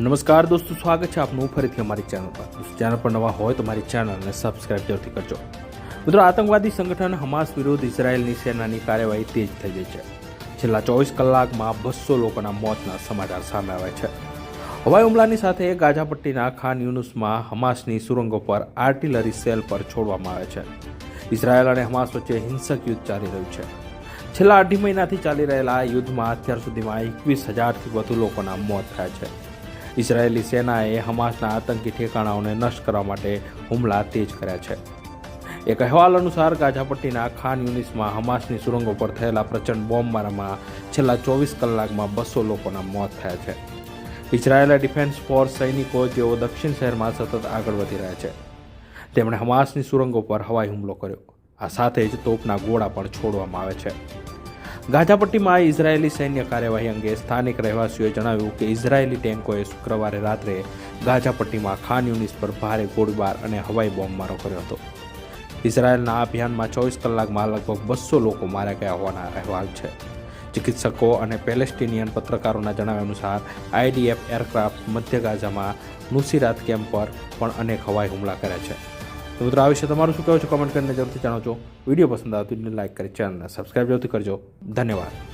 નમસ્કાર દોસ્તો, સ્વાગત છે આપનું ફરીથી અમારી ચેનલ પર. દોસ્તો, ચેનલ પર નવા હોય તો મારી ચેનલને સબસ્ક્રાઇબ જરૂરથી કરજો. મિત્રો, આતંકવાદી સંગઠન હમાસ વિરુદ્ધ ઇઝરાયેલની સેનાની કાર્યવાહી તેજ થઈ ગઈ છે. છેલ્લા ચોવીસ કલાકમાં બસો લોકોના મોતના સમાચાર સામે આવ્યા છે. હવાઈ હુમલાની સાથે ગાઝાપટ્ટીના ખાન યુનુસમાં હમાસની સુરંગો પર આર્ટિલરી સેલ પર છોડવામાં આવે છે. ઇઝરાયેલ અને હમાસ વચ્ચે હિંસક યુદ્ધ ચાલી રહ્યું છે. છેલ્લા અઢી મહિનાથી ચાલી રહેલા યુદ્ધમાં અત્યાર સુધીમાં એકવીસ હજારથી વધુ લોકોના મોત થયા છે. ઇઝરાયેલી સેનાએ હમાસના આતંકી ઠેકાણાઓને નષ્ટ કરવા માટે હુમલા તેજ કર્યા છે. એક અહેવાલ અનુસાર, ગાઝાપટ્ટીના ખાન યુનિસમાં હમાસની સુરંગો પર થયેલા પ્રચંડ બોમ્બમારામાં છેલ્લા ચોવીસ કલાકમાં બસો લોકોના મોત થયા છે. ઇઝરાયેલે ડિફેન્સ ફોર્સ સૈનિકો જેઓ દક્ષિણ શહેરમાં સતત આગળ વધી રહ્યા છે. તેમણે હમાસની સુરંગો પર હવાઈ હુમલો કર્યો. આ સાથે જ તોપના ગોળા પણ છોડવામાં આવે છે. ગાઝાપટ્ટીમાં ઇઝરાયેલી સૈન્ય કાર્યવાહી અંગે સ્થાનિક રહેવાસીઓએ જણાવ્યું કે ઇઝરાયેલી ટેન્કોએ શુક્રવારે રાત્રે ગાઝાપટ્ટીમાં ખાન યુનિસ પર ભારે ગોળીબાર અને હવાઈ બોમ્બમારો કર્યો હતો. ઇઝરાયેલના આ અભિયાનમાં ચોવીસ કલાકમાં લગભગ બસો લોકો માર્યા ગયા હોવાના અહેવાલ છે. ચિકિત્સકો અને પેલેસ્ટિનિયન પત્રકારોના જણાવ્યા અનુસાર, આઈડીએફ એરક્રાફ્ટ મધ્ય ગાઝામાં નુસીરાત કેમ્પ પર પણ અનેક હવાઈ હુમલા કર્યા છે. તો મિત્રો, આ વિશે તમારું શું કહેવું છે? કમેન્ટ કરીને જરૂરથી જણાવજો. વીડિયો પસંદ આવતી લાઈક કરી ચેનલને સબસ્ક્રાઈબ જરૂરથી કરજો. ધન્યવાદ.